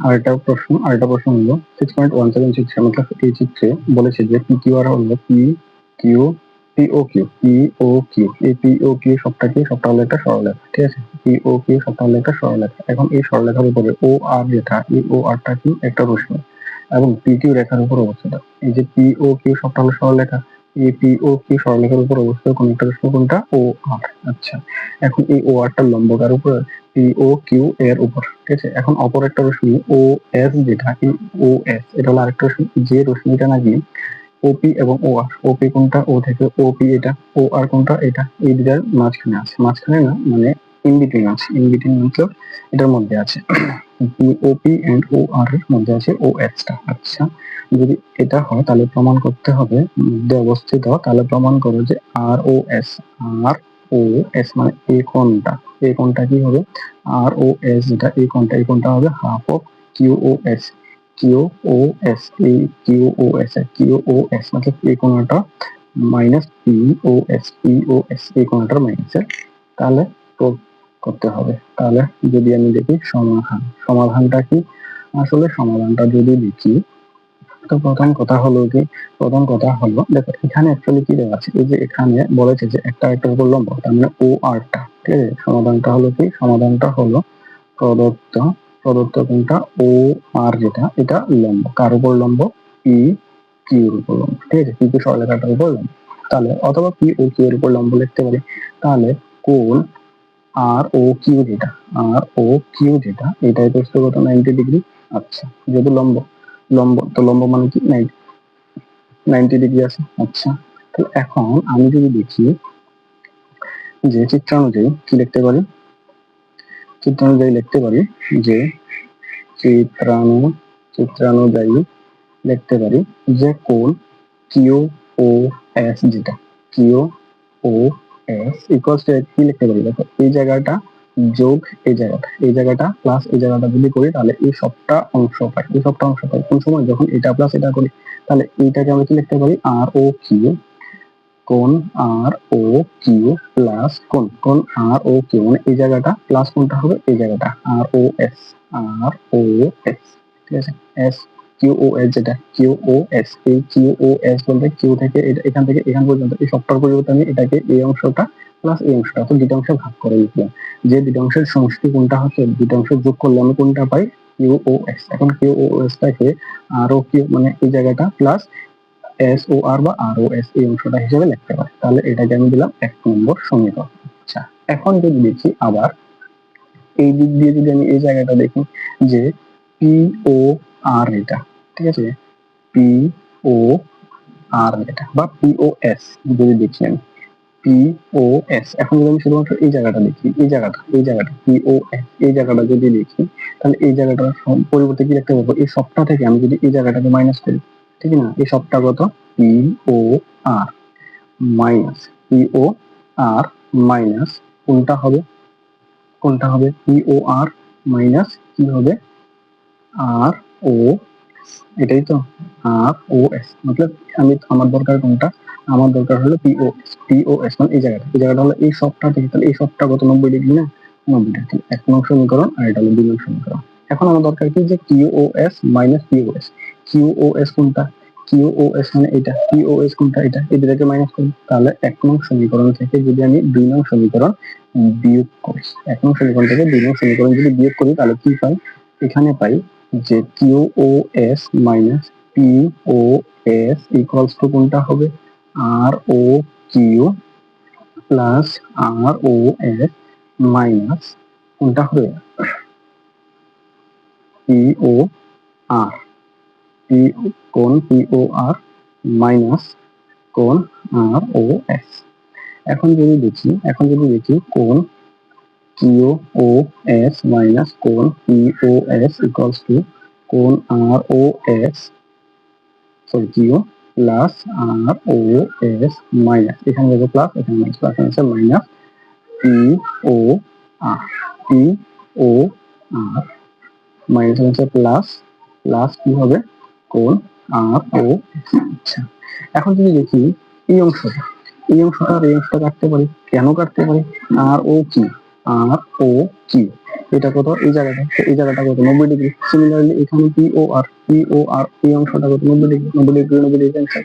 আরেকটা প্রশ্ন আরেকটা প্রশ্ন হলো six point one seven six এই চিত্রে বলেছে যে পি কিউ আর হলো পি কিউ কিউ কিউ এই কিউ সবটা কি সবটা হলো একটা ঠিক আছে? কিউ সবটা হলো একটা এখন এই উপরে ও আর যেটা এই ও আরটা কি? একটা রশ্মি এবং পি কিউ রেখার উপর অবস্থিত। এই যে পি ও কিউ সবটা হলো সরলরেখা, এই পি ও কিউ উপর অবস্থিত কোন একটা রশ্মি কোনটা? ও আর আচ্ছা। এখন এই ও আরটার লম্ব কার উপর ও কিউ এর উপর, ঠিক আছে? এখন অপর একটা রশ্মি ও এস যেটা, এই ও এস এটা হলো আরেকটা রশ্মি, যে রশ্মিটা নাকি ওপি এবং ও আর ওপি কোনটা ও থেকে ওপি এটা ও আর কোনটা, এটা, এই দুটার মাঝখানে আছে। মাঝখানে না মানে ইন বিটুইন আছে ইন বিটুইন মতলব এটার মধ্যে আছে। ওপি এন্ড ও আর এর মধ্যে আছে ও এস টা। আচ্ছা যদি এটা হয়, তাহলে প্রমাণ করতে হবে, মধ্যে অবস্থিত, তাহলে প্রমাণ করো যে আর O S R O S মানে এই কোণটা এই কোণটা কি হবে আর ও এস যেটা এই কোণটা এই কোণটা হবে half of Q O S Q O S এই Q O S Q O S मतलब এই কোণটা minus P O S P O S এই কোণটার মাইনাসের তাহলে প্রয়োগ করতে হবে তাহলে যদি আমি দেখি সমাধান সমাধানটা কি আসলে সমাধানটা যদি দেখি তো প্রথম কথা হলো কি, প্রথম কথা হলো, দেখো এখানে অ্যাকচুয়ালি কি দেওয়া আছে? এই যে এখানে বলেছে যে একটা একটা উপর লম্ব তার মানে ও আরটা ঠিক আছে? সমাধানটা হলো কি? সমাধানটা হলো প্রদত্ত প্রদত্ত কোনটা? ও আর যেটা, এটা লম্ব। কার উপর লম্ব পি কিউর উপর লম্ব ঠিক আছে? পি কিউ সরলরেখাটার উপর লম্ব তাহলে অথবা পি ও কিউ এর উপর লম্ব লিখতে পারি। তাহলে কোণ আর ও কিউ যেটা আর ও কিউ যেটা এটাই তো কত নাইনটি ডিগ্রি আচ্ছা যেহেতু লম্ব লম্ব, তো লম্ব মানে কি? নাইনটি ডিগ্রি আছে। আচ্ছা তাহলে এখন আমি যদি দেখি যে চিত্রানুযায়ী কি লিখতে পারি? চিত্রানুযায়ী লিখতে পারি যে চিত্রাণু চিত্রানুযায়ী লিখতে পারি যে কোণ কিউ ও এস যেটা Q O S equals to কি লিখতে পারি? দেখো, এই জায়গাটা যোগ এই জায়গাটা এই জায়গাটা প্লাস এই জায়গাটা যদি করি, তাহলে এই সবটা অংশ পাই। এই সবটা অংশ পাই। কোন সময়? যখন এটা প্লাস এটা করি, তাহলে এইটাকে আমি কি লিখতে পারি? আর ও কিউ কোন আর ও কিউ প্লাস কোন কোন আর ও কিউ মানে এই জায়গাটা প্লাস কোনটা হবে এই জায়গাটা। আর O S R O S ঠিক আছে? এস কিউ যেটা কিউ এই কিউ বলতে কিউ থেকে এখান থেকে এখান পর্যন্ত, এই সবটার পরিবর্তে আমি এটাকে এই অংশটা প্লাস এই অংশটা তো দুটো অংশে ভাগ করে দিলাম যে দুটো অংশের সমষ্টি কোনটা হচ্ছে দুটো অংশ যোগ করলে আমি কোনটা পাই? কিউ এখন Q O S R O Q মানে এই জায়গাটা প্লাস এস ও আর বা আর ও এস এই অংশটা হিসেবে লিখতে পারি। তাহলে এটাকে আমি দিলাম এক নম্বর সমীকরণ। আচ্ছা এখন যদি দেখি আবার, এই দিক দিয়ে যদি আমি এই জায়গাটা দেখি যে পি ও আর এটা ঠিক আছে? পি ও আর এটা, বা পি ও এস যদি দেখি আমি। পি ও এস এখন যদি আমি শুধুমাত্র এই জায়গাটা দেখি, এই জায়গাটা এই জায়গাটা পি ও এস এই জায়গাটা যদি দেখি, তাহলে এই জায়গাটার পরিবর্তে কি লিখতে পারব এই সবটা থেকে আমি যদি এই জায়গাটাকে মাইনাস করি, ঠিক না? এই সবটা কত? P O R minus P O R minus কোনটা হবে? কোনটা হবে? পি ও আর মাইনাস কি হবে? আর ও এটাই তো। আর ও এস মতলব আমি আমার দরকার কোনটা? আমার দরকার হলো P O S P O S মানে এই জায়গাটা। এই জায়গাটা হলো এই সবটা থেকে তাহলে এই সবটা কত? নব্বই ডিগ্রি না? নব্বই ডিগ্রি। এক নং সমীকরণ আর এটা হলো দুই নং সমীকরণ। এখন আমার দরকার কি? যে Q O S minus P O S Q O S কোনটা? কিউ ও এস মানে এটা। পি ও এস কোনটা? এটা। এই দুটাকে মাইনাস করি তাহলে এক নং সমীকরণ থেকে যদি আমি দুই নং সমীকরণ বিয়োগ করি, এক নং সমীকরণ থেকে দুই নং সমীকরণ যদি বিয়োগ করি, তাহলে কি পাই? এখানে পাই যে Q O S minus P O S equals to কোনটা হবে? R O Q plus R O S minus কোনটা হবে? পি ও আর পি কোন পি ও আর মাইনাস কোন আর ও এস এখন যদি দেখি, এখন যদি দেখি কোন কিউ ও এস মাইনাস কোন P O S equals to কোন R O S sorry Q plus R O S minus এখানে দেখো প্লাস এখানে মাইনাস প্লাস আছে minus P O R P O R minus plus plus কোন R ও আচ্ছা এখন যদি দেখি, এই অংশটা এই অংশটা আর এই অংশটা কাটতে পারি? কেন কাটতে পারি? আর ও কি আর ও কি এটা কত? এই জায়গাটা। এই জায়গাটা কত? নব্বই ডিগ্রি। সিমিলারলি এখানে P O R P O R এই অংশটা কত? নব্বই ডিগ্রি। নব্বই ডিগ্রি নব্বই ডিগ্রি ক্যান্সেল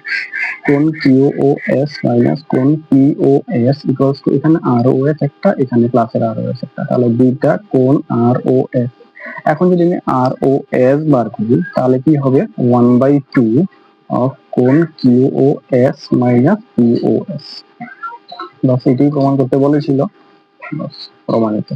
কোন কিউ ও এস মাইনাস কোন P O S equals to এখানে আর ও এস একটা, এখানে প্লাসের আর ও এস একটা। তাহলে দুইটা কোন আর ও এস এখন যদি আমি আর ও এস বার করি, তাহলে কি হবে? ওয়ান বাই টু অফ কোন Q O S minus P O S বাস এটাই প্রমাণ করতে বলেছিল। বাস প্রমাণিত